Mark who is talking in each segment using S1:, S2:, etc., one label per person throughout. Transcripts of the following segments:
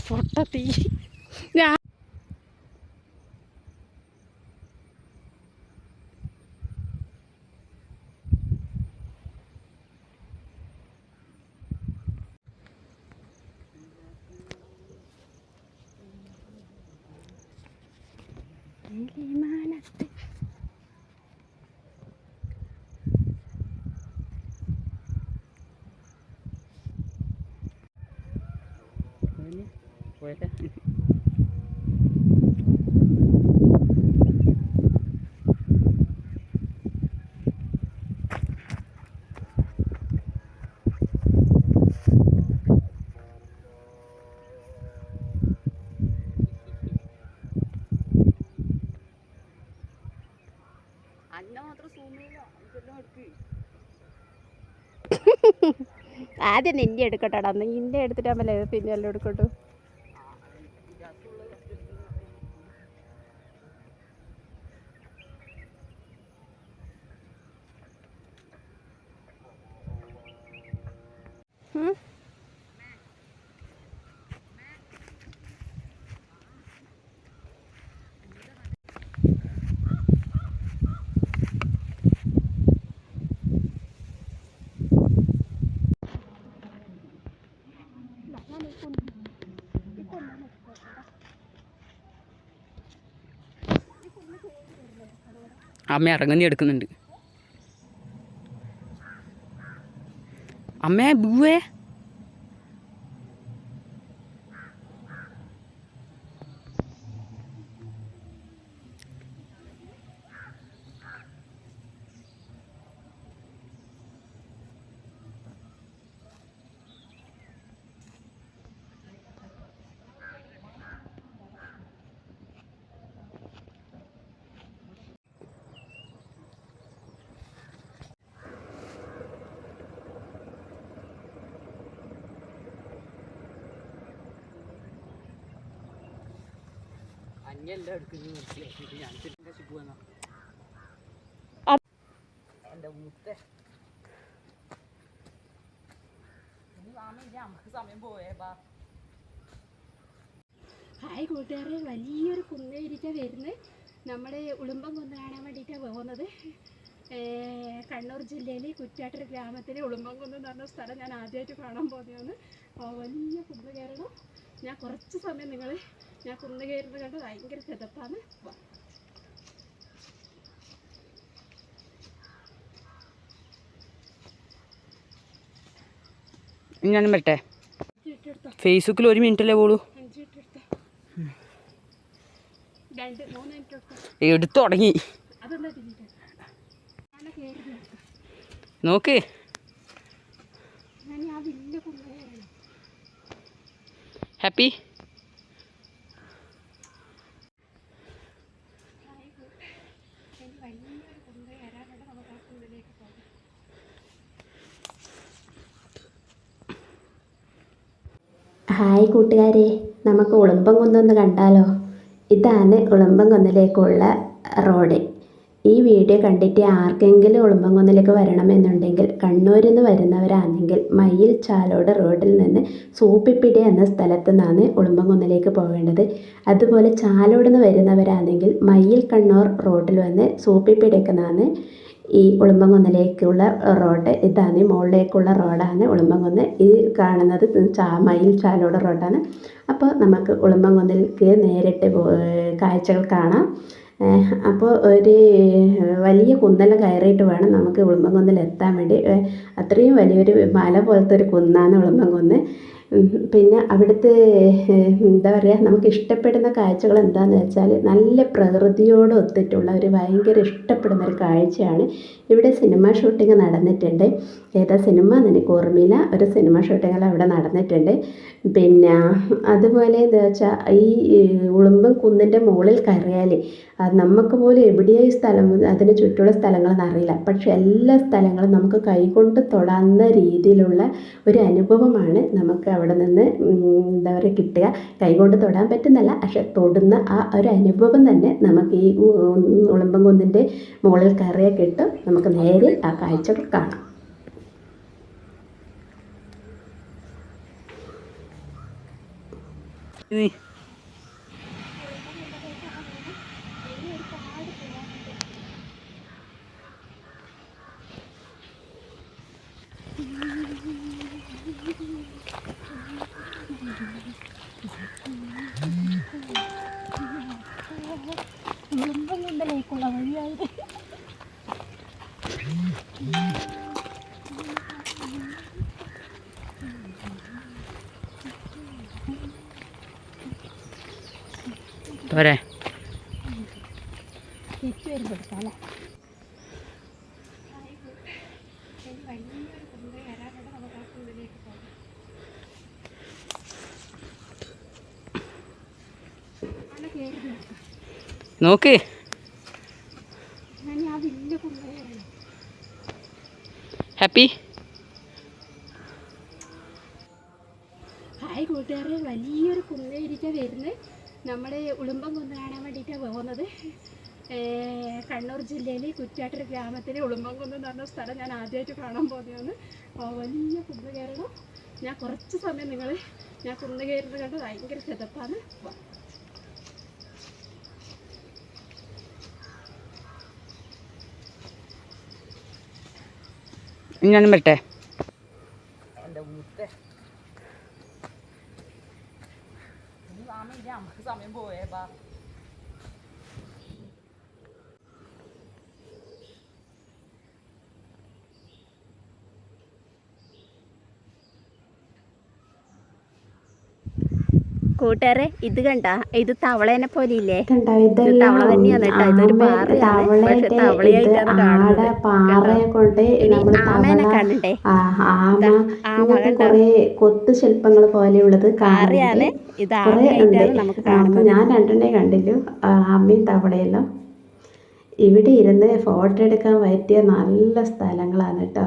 S1: പൊട്ടത്തീ ഞാൻ കിളിമാനത്ത്
S2: എടുക്ക്.
S1: ആദ്യം നിന്റെ എടുക്കട്ടെടാ. നിന്റെ എടുത്തിട്ടാകുമ്പല്ലേ പിന്നെ എല്ലാം എടുക്കട്ടു
S2: അമ്മ ഇറങ്ങുന്നി എടുക്കുന്നുണ്ട്. അമ്മേ ബൂവേ
S1: ഹായ് കൂട്ടുകാരെ വലിയൊരു കുന്നേരിച്ച വരുന്നത് നമ്മുടെ ഉളുമ്പം കുന്ന് കാണാൻ വേണ്ടിയിട്ടാണ് പോകുന്നത്. കണ്ണൂർ ജില്ലയിലെ കുറ്റാട്ടൂർ ഗ്രാമത്തിലെ ഉളുമ്പം കുന്ന് എന്ന് പറഞ്ഞ സ്ഥലം ഞാൻ ആദ്യമായിട്ട് കാണാൻ പോകുന്നതാണ്. വലിയ കുന്ന് കയറണം. ഞാൻ കുറച്ച് സമയം നിങ്ങൾ ഞാൻ കുന്ന കയറുന്നത് കണ്ട് ഭയങ്കര ചെതപ്പാണ്.
S2: ഞാൻ വരട്ടെ ഫേസ്ബുക്കിൽ ഒരു മിനിറ്റല്ലേ പോളൂ?
S1: എടുത്തോ?
S2: തുടങ്ങി. നോക്ക്
S1: ഞാൻ ആ വലിയ കുന്ന് കയറണം
S2: ഹാപ്പി
S1: എനിക്ക് വലിയൊരു കുന്ന് കയറാനുണ്ട് നമുക്ക് ആ കുന്നിലേക്ക് പോകാം
S3: ഹായ് കൂട്ടുകാരെ നമുക്ക് ഉളുമ്പം കുന്നൊന്ന് കണ്ടാലോ? ഇതാണ് ഉളുമ്പം കുന്നിലേക്കുള്ള റോഡ്. ഈ വീഡിയോ കണ്ടിട്ട് ആർക്കെങ്കിലും ഉളുമ്പം കുന്നിലേക്ക് വരണമെന്നുണ്ടെങ്കിൽ കണ്ണൂരിൽ നിന്ന് വരുന്നവരാണെങ്കിൽ മയിൽ ചാലോട് റോഡിൽ നിന്ന് സൂപ്പിപ്പിടി എന്ന സ്ഥലത്ത് നിന്നാണ് ഉളുമ്പംകുന്നിലേക്ക് പോകേണ്ടത് അതുപോലെ ചാലോട് നിന്ന് വരുന്നവരാണെങ്കിൽ മയിൽ കണ്ണൂർ റോഡിൽ വന്ന് സൂപ്പിപ്പിടിയൊക്കെ നിന്നാണ് ഈ ഉളുമ്പംകുന്നിലേക്കുള്ള റോഡ്. ഇതാണ് മുകളിലേക്കുള്ള റോഡാണ് ഉളുമ്പംകുന്ന് ഈ കാണുന്നത് ചാ മയിൽ ചാലോട് റോഡാണ്. അപ്പോൾ നമുക്ക് ഉളുമ്പംകുന്നിലേക്ക് നേരിട്ട് കാഴ്ചകൾ കാണാം. അപ്പോൾ ഒരു വലിയ കുന്നെല്ലാം കയറിയിട്ട് വേണം നമുക്ക് ഉളുമ്പൻകുന്നിൽ എത്താൻ വേണ്ടി. അത്രയും വലിയൊരു മല പോലത്തെ ഒരു കുന്നാണ് ഉളുമ്പൻകുന്ന് പിന്നെ അവിടുത്തെ എന്താ പറയുക നമുക്ക് ഇഷ്ടപ്പെടുന്ന കാഴ്ചകൾ എന്താണെന്ന് വെച്ചാൽ നല്ല പ്രകൃതിയോട് ഒത്തിട്ടുള്ള ഒരു ഭയങ്കര ഇഷ്ടപ്പെടുന്ന ഒരു കാഴ്ചയാണ് ഇവിടെ സിനിമ ഷൂട്ടിംഗ് നടന്നിട്ടുണ്ട്. ഏതാ സിനിമ എനിക്ക് ഓർമ്മയില്ല? ഒരു സിനിമ ഷൂട്ടിംഗ് അവിടെ നടന്നിട്ടുണ്ട്. പിന്നെ അതുപോലെ എന്താ വെച്ചാൽ ഈ ഉളുമ്പും കുന്നിന്റെ മുകളിൽ കയറിയാൽ നമുക്ക് പോലും എവിടെയായി സ്ഥലം അതിന് ചുറ്റുമുള്ള സ്ഥലങ്ങളെന്ന് അറിയില്ല. പക്ഷേ എല്ലാ സ്ഥലങ്ങളും നമുക്ക് കൈകൊണ്ട് തൊടാവുന്ന രീതിയിലുള്ള ഒരു അനുഭവമാണ് നമുക്ക് അവിടെ നിന്ന് എന്താ പറയുക കിട്ടുക. കൈകൊണ്ട് തൊടാൻ പറ്റുന്നല്ല പക്ഷെ തൊടുന്ന ആ ഒരു അനുഭവം തന്നെ നമുക്ക് ഈ ഉളമ്പം കുന്നിന്റെ മുകളിൽ കയറിയാൽ കിട്ടും നമുക്ക് നേരെ ആ കാഴ്ചകൾ കാണാം.
S1: ഉളുമ്പം കൊണ്ടല്ലേക്കുള്ള വഴിയായത്?
S2: പോരെ നോക്ക്. ഹാപ്പി
S1: ഹായ് കൂട്ടുകാരെ വലിയൊരു കുന്നയിരിക്ക വരുന്നത് നമ്മുടെ ഉളുമ്പം കുന്ന് കാണാൻ വേണ്ടിയിട്ടാണ് പോകുന്നത്. കണ്ണൂർ ജില്ലയിലെ കുറ്റാട്ടൂർ ഗ്രാമത്തിലെ ഉളുമ്പം കുന്ന് എന്ന് പറഞ്ഞ സ്ഥലം ഞാൻ ആദ്യമായിട്ട് കാണാൻ പോകുന്നതാണ്. വലിയ കുന്ന് കയറണം. ഞാൻ കുറച്ച് സമയം നിങ്ങൾ ഞാൻ കുന്ന് കയറുന്നത് കണ്ട് ഭയങ്കര ചെതപ്പാണ്.
S2: ഞാൻ വരട്ടെ സമയം പോയേ ബാ.
S1: കൂട്ടുകാരെ ഇത് കണ്ട ഇത് തവളേനെ പോലെ ഇല്ലേ
S3: കണ്ടോ
S1: ഇത് തവള തന്നെയാണ് കേട്ടോ. ഇതൊരു പാറയാണ്. പക്ഷെ തവളയായിട്ടാണ് കാണുന്നത്.
S3: പാറയെ കൊണ്ട്
S1: ഇനി
S3: നമ്മൾ
S1: ആമേനെ
S3: തവള
S1: കാണണ്ടേ
S3: ആ, ആമ
S1: ആമ
S3: ഇങ്ങനത്തെ
S1: കണ്ടോ?
S3: കുറേ കൊത്തു ശില്പങ്ങൾ പോലെയുള്ളത് കാറിയാണ്
S1: ഇത്
S3: കുറേ ഉണ്ട്
S1: ആമയായിട്ടാണ് നമുക്ക് കാണുന്നത്
S3: ഞാൻ രണ്ടെണ്ണേ കണ്ടില്ലു അമ്മയും ആമയും തവളയെല്ലാം ഇവിടെ ഇരുന്ന് ഫോട്ടോ എടുക്കാൻ പറ്റിയ നല്ല സ്ഥലങ്ങളാണ് കേട്ടോ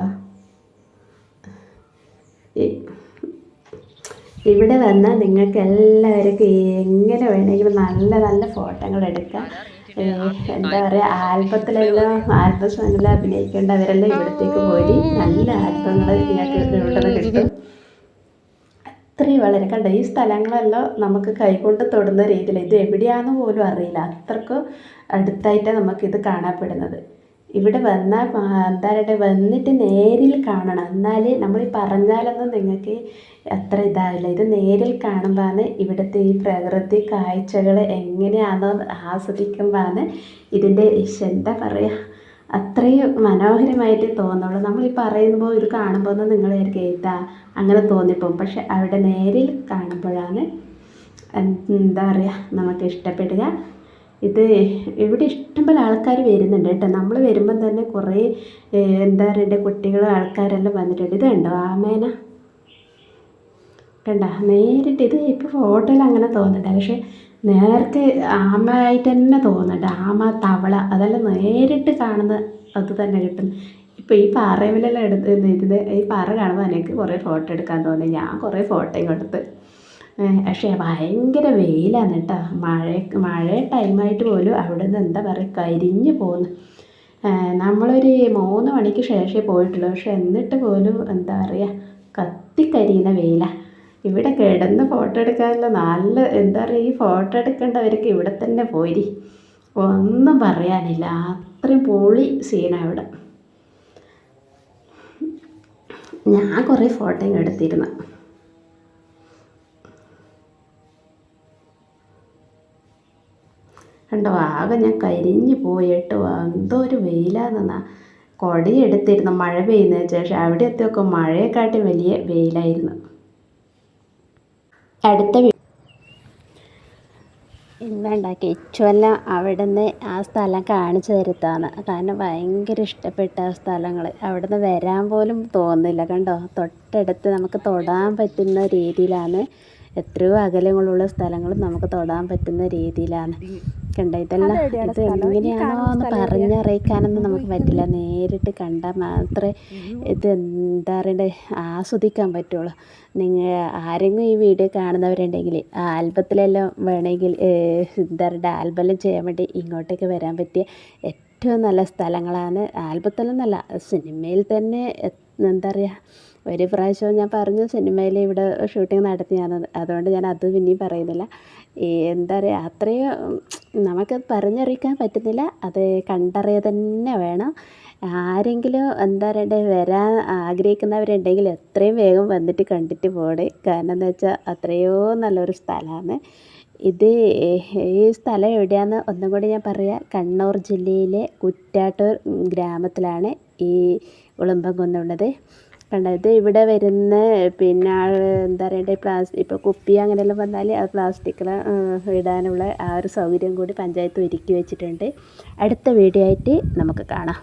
S3: ഇവിടെ വന്നാൽ നിങ്ങൾക്ക് എല്ലാവർക്കും എങ്ങനെ വേണമെങ്കിലും നല്ല നല്ല ഫോട്ടോകൾ എടുക്കാം. എന്താ പറയുക ആൽബത്തിലെല്ലാം ആൽബം സോങ്ങിൽ അഭിനയിക്കേണ്ടവരെല്ലാം ഇവിടത്തേക്ക് പോയി നല്ല ആൽബങ്ങൾ നിങ്ങൾക്ക് ഇവിടെ കിട്ടും. അത്രയും വളരെ കണ്ട ഈ സ്ഥലങ്ങളെല്ലാം നമുക്ക് കൈകൊണ്ട് തൊടുന്ന രീതിയിൽ ഇത് എവിടെയാണെന്ന് പോലും അറിയില്ല. അത്രക്കും അടുത്തായിട്ടാണ് നമുക്കിത് കാണപ്പെടുന്നത്. ഇവിടെ വന്നാൽ എന്താ പറയട്ടെ വന്നിട്ട് നേരിൽ കാണണം. എന്നാൽ നമ്മൾ ഈ പറഞ്ഞാലൊന്നും നിങ്ങൾക്ക് അത്ര ഇതാവില്ല. ഇത് നേരിൽ കാണുമ്പോഴാണ് ഇവിടുത്തെ ഈ പ്രകൃതി കാഴ്ചകൾ എങ്ങനെയാണോ ആസ്വദിക്കുമ്പോഴാണ് ഇതിന്റെ എന്താ പറയുക അത്രയും മനോഹരമായിട്ട് തോന്നുള്ളൂ. നമ്മൾ ഈ പറയുമ്പോൾ ഇത് കാണുമ്പോൾ ഒന്നും നിങ്ങൾ വിചാരിക്കും അങ്ങനെ തോന്നിപ്പോകും. പക്ഷെ അവിടെ നേരിൽ കാണുമ്പോഴാണ് എന്താ പറയുക നമുക്ക് ഇഷ്ടപ്പെടുക. ഇത് ഇവിടെ ഇഷ്ടം പോലെ ആൾക്കാർ വരുന്നുണ്ട് കേട്ടോ. നമ്മൾ വരുമ്പം തന്നെ കുറേ എന്താ പറയുക കുട്ടികളും ആൾക്കാരെല്ലാം വന്നിട്ടുണ്ട്. ഇത് കണ്ടോ ആമേന? കണ്ട? നേരിട്ട് ഇത് ഇപ്പോൾ ഫോട്ടോയിൽ അങ്ങനെ തോന്നുന്നുണ്ട് പക്ഷേ നേരത്തെ ആമയായിട്ട് തന്നെ തോന്നുന്നുണ്ട് ആമ തവള അതെല്ലാം നേരിട്ട് കാണുന്ന അത് തന്നെ കിട്ടും. ഇപ്പോൾ ഈ പാറയിലെല്ലാം എടുത്ത് ഇത് ഈ പാറ കാണുമ്പോൾ എനിക്ക് കുറേ ഫോട്ടോ എടുക്കാൻ തോന്നി. ഞാൻ കുറേ ഫോട്ടോയും കൊടുത്ത് പക്ഷേ ഭയങ്കര വെയിലാണ് കേട്ടോ മഴ മഴ ടൈമായിട്ട് പോലും അവിടെ നിന്ന് എന്താ പറയുക കരിഞ്ഞു പോകുന്നു നമ്മളൊരു മൂന്ന് മണിക്ക് ശേഷമേ പോയിട്ടുള്ളൂ. പക്ഷെ എന്നിട്ട് പോലും എന്താ പറയുക കത്തിക്കരിയുന്ന വെയിലാണ് ഇവിടെ കിടന്ന് ഫോട്ടോ എടുക്കാനുള്ള നല്ല എന്താ പറയുക ഈ ഫോട്ടോ എടുക്കേണ്ടവർക്ക് ഇവിടെ തന്നെ പോരി. ഒന്നും പറയാനില്ല. അത്രയും പൊളി സീനാണ് ഇവിടെ. ഞാൻ കുറേ ഫോട്ടോയും എടുത്തിരുന്നു. കണ്ടോ ആകെ ഞാൻ കരിഞ്ഞു പോയിട്ട് എന്തോ ഒരു വെയിലാണെന്നാ കൊടയെടുത്തിരുന്നു മഴ പെയ്യുന്നതിന് ശേഷം. അവിടെ എത്തിയൊക്കെ മഴയെക്കാട്ടി വലിയ വെയിലായിരുന്നു. അടുത്ത
S1: വേണ്ട കിച്ചുവെല്ലാം അവിടെ നിന്ന് ആ സ്ഥലം കാണിച്ചു തരുത്താണ് കാരണം ഭയങ്കര ഇഷ്ടപ്പെട്ട ആ സ്ഥലങ്ങൾ അവിടെ നിന്ന് വരാൻ പോലും തോന്നുന്നില്ല കണ്ടോ? തൊട്ടടുത്ത് നമുക്ക് തൊടാൻ പറ്റുന്ന രീതിയിലാണ്. എത്രയോ അകലങ്ങളുള്ള സ്ഥലങ്ങളും നമുക്ക് തൊടാൻ പറ്റുന്ന രീതിയിലാണ്.
S3: കണ്ട ഇതെല്ലാം ഇത് എങ്ങനെയാണോ എന്ന്? പറഞ്ഞറിയിക്കാനൊന്നും നമുക്ക് പറ്റില്ല. നേരിട്ട് കണ്ടാൽ മാത്രമേ ഇത് എന്താ പറയണ്ടേ? ആസ്വദിക്കാൻ പറ്റുള്ളൂ. നിങ്ങൾ ആരെങ്കിലും ഈ വീഡിയോ കാണുന്നവരുണ്ടെങ്കിൽ ആൽബത്തിലെല്ലാം വേണമെങ്കിൽ എന്താ പറയുക ആൽബം ചെയ്യാൻ വേണ്ടി ഇങ്ങോട്ടേക്ക് വരാൻ പറ്റിയ ഏറ്റവും നല്ല സ്ഥലങ്ങളാണ് ആൽബത്തിലെന്നല്ല സിനിമയിൽ തന്നെ എന്താ പറയുക ഒരു പ്രാവശ്യം ഞാൻ പറഞ്ഞു സിനിമയിൽ ഇവിടെ ഷൂട്ടിംഗ് നടത്തിയാണ് അതുകൊണ്ട് ഞാൻ അത് പിന്നെയും പറയുന്നില്ല. എന്താ പറയുക അത്രയും നമുക്കത് പറഞ്ഞറിയിക്കാൻ പറ്റുന്നില്ല. അത് കണ്ടറിയുക തന്നെ വേണം. ആരെങ്കിലും എന്താ പറയണ്ടേ വരാൻ ആഗ്രഹിക്കുന്നവരുണ്ടെങ്കിൽ എത്രയും വേഗം വന്നിട്ട് കണ്ടിട്ട് പോകണേ കാരണം എന്താ വെച്ചാൽ അത്രയോ നല്ലൊരു സ്ഥലമാണ്. ഇത് ഈ സ്ഥലം എവിടെയാണെന്ന് ഒന്നും കൂടി ഞാൻ പറയാം. കണ്ണൂർ ജില്ലയിലെ കുറ്റാട്ടൂർ ഗ്രാമത്തിലാണ് ഈ ഉളുമ്പംകുന്ന് ഉള്ളത്. കണ്ടത്. ഇവിടെ വരുന്ന പിന്നെ എന്താ പറയണ്ടേ പ്ലാസ്റ്റിക് ഇപ്പോൾ കുപ്പി അങ്ങനെയെല്ലാം വന്നാൽ ആ പ്ലാസ്റ്റിക്കിൽ ഇടാനുള്ള ആ ഒരു സൗകര്യം കൂടി പഞ്ചായത്ത് ഒരുക്കി വെച്ചിട്ടുണ്ട്. അടുത്ത വീഡിയോ ആയിട്ട് നമുക്ക് കാണാം.